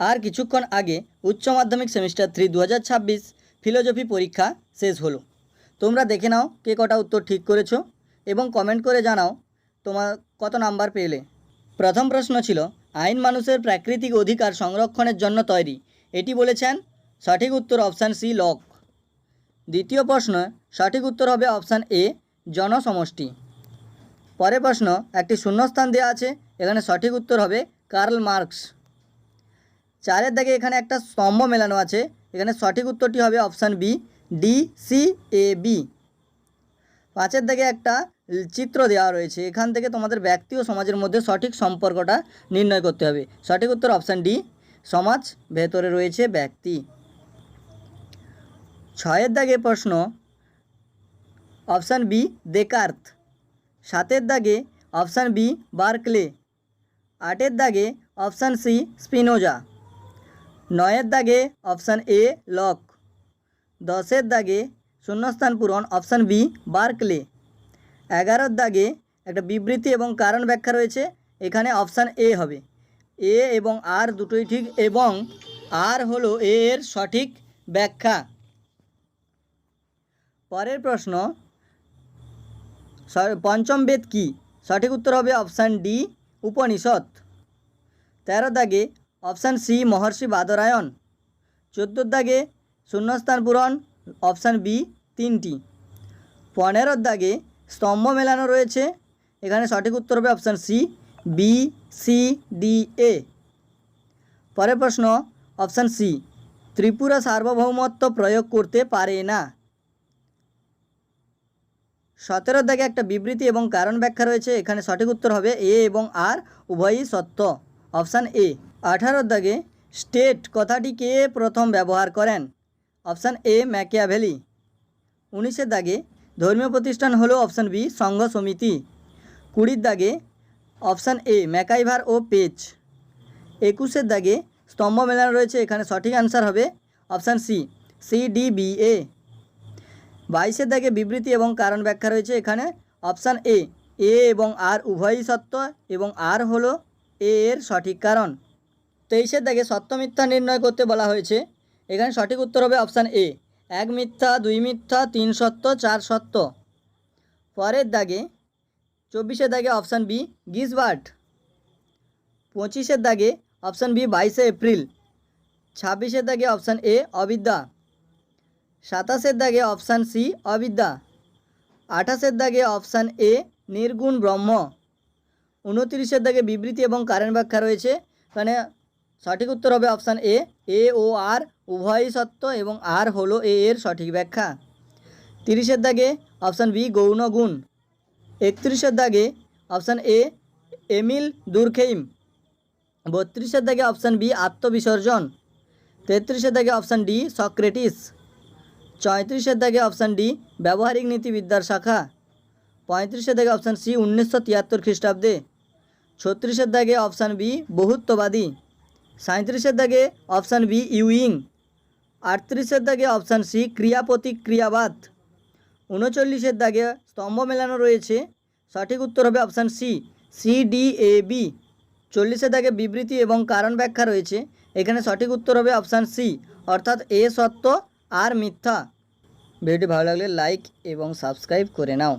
আর কিছুক্ষণ আগে উচ্চ মাধ্যমিক সেমিস্টার থ্রি দু ফিলোজফি পরীক্ষা শেষ হলো। তোমরা দেখে নাও কে কটা উত্তর ঠিক করেছ এবং কমেন্ট করে জানাও তোমার কত নাম্বার পেলে। প্রথম প্রশ্ন ছিল, আইন মানুষের প্রাকৃতিক অধিকার সংরক্ষণের জন্য তৈরি। এটি বলেছেন, সঠিক উত্তর অপশান সি লক দ্বিতীয় প্রশ্ন, সঠিক উত্তর হবে অপশান এ জনসমষ্টি। পরের প্রশ্ন, একটি শূন্যস্থান দেওয়া আছে, এখানে সঠিক উত্তর হবে কার্ল মার্কস। চারের দাগে এখানে একটা স্তম্ভ মেলানো আছে। এখানে সঠিক উত্তরটি হবে option B, D, C, A, B. পাঁচের দাগে একটা চিত্র দেওয়া রয়েছে। এখান থেকে তোমাদের ব্যক্তি ও সমাজের মধ্যে সঠিক সম্পর্কটা নির্ণয় করতে হবে। সঠিক উত্তর অপশান ডি, সমাজ ভেতরে রয়েছে ব্যক্তি। ছয়ের দাগে প্রশ্ন, অপশান বি, দেকার্থ। সাতের দাগে অপশান বি, বার্কলে। আটের দাগে অপশান সি, স্পিনোজা। নয়ের দাগে অপশান এ লক। দশের দাগে শূন্যস্থান পূরণ, অপশান বি বার্কলে। এগারোর দাগে একটা বিবৃতি এবং কারণ ব্যাখ্যা রয়েছে, এখানে অপশান এ হবে। এ এবং আর দুটোই ঠিক এবং আর হলো এ এর সঠিক ব্যাখ্যা। পরের প্রশ্ন পঞ্চম বেদ কি? সঠিক উত্তর হবে অপশান ডি উপনিষদ। তেরো দাগে অপশান সি, মহর্ষি বাদরায়ণ। চোদ্দোর দাগে শূন্যস্থান পূরণ, অপশান বি, তিনটি। পনেরোর দাগে স্তম্ভ মেলানো রয়েছে, এখানে সঠিক উত্তর হবে option C, B, C, D, A. পরের প্রশ্ন, অপশান সি, ত্রিপুরা সার্বভৌমত্ব প্রয়োগ করতে পারে না। সতেরোর দাগে একটা বিবৃতি এবং কারণ ব্যাখ্যা রয়েছে, এখানে সঠিক উত্তর হবে এ এবং আর, উভয়ই সত্য। অপশান এ আঠারোর দাগে স্টেট কথাটি কে প্রথম ব্যবহার করেন। Option A, Machiavelli. উনিশের দাগে ধর্মীয় প্রতিষ্ঠান হলো অপশান বি, সংঘ সমিতি। কুড়ির দাগে অপশান এ, ম্যাকাইভার ও পেজ। একুশের দাগে স্তম্ভ মেলানো রয়েছে, এখানে সঠিক অ্যান্সার হবে option C C D B A. বাইশের দাগে বিবৃতি এবং কারণ ব্যাখ্যা রয়েছে, এখানে অপশান এ এ এবং আর উভয়ই সত্য এবং আর হলো এর সঠিক কারণ। তেইশের দাগে সত্য মিথ্যা নির্ণয় করতে বলা হয়েছে। এখানে সঠিক উত্তর হবে অপশান এ। এক মিথ্যা, দুই মিথ্যা, তিন সত্য, চার সত্য। পরের দাগে, চব্বিশের দাগে অপশান বি গিসবার্ট পঁচিশের দাগে অপশান বি, বাইশে এপ্রিল। ছাব্বিশের দাগে অপশান এ, অবিদ্যা। সাতাশের দাগে অপশান সি, অবিদ্যা। আঠাশের দাগে অপশান এ, নির্গুণ ব্রহ্ম। উনতিরিশের দাগে বিবৃতি এবং কারেন্ট ব্যাখ্যা রয়েছে। এখানে সঠিক উত্তর হবে অপশান এ এ ও আর, উভয়ই সত্য এবং আর হলো এ এর সঠিক ব্যাখ্যা। তিরিশের দাগে অপশান বি, গৌণ গুণ। একত্রিশের দাগে অপশান এ, এমিল দুর্খেইম। বত্রিশের দাগে অপশান বি, আত্মবিসর্জন। তেত্রিশের দাগে অপশান ডি, সক্রেটিস। চৌত্রিশের দাগে অপশান ডি, ব্যবহারিক নীতিবিদ্যার শাখা। পঁয়ত্রিশের দাগে অপশান সি, উনিশশো তিয়াত্তর খ্রিস্টাব্দে। ছত্রিশের দাগে অপশান বি, বহুত্ববাদী। সাঁত্রিশের দাগে অপশান বি, ইউইং। আটত্রিশের দাগে অপশান সি, ক্রিয়াপ্রতিক্রিয়াবাদ। উনচল্লিশের দাগে স্তম্ভ মেলানো রয়েছে। সঠিক উত্তর হবে option C C D A B. চল্লিশের দাগে বিবৃতি এবং কারণ ব্যাখ্যা রয়েছে। এখানে সঠিক উত্তর হবে অপশান সি, অর্থাৎ এ সত্য আর মিথ্যা। ভিডিওটি ভালো লাগলে লাইক এবং সাবস্ক্রাইব করে নাও।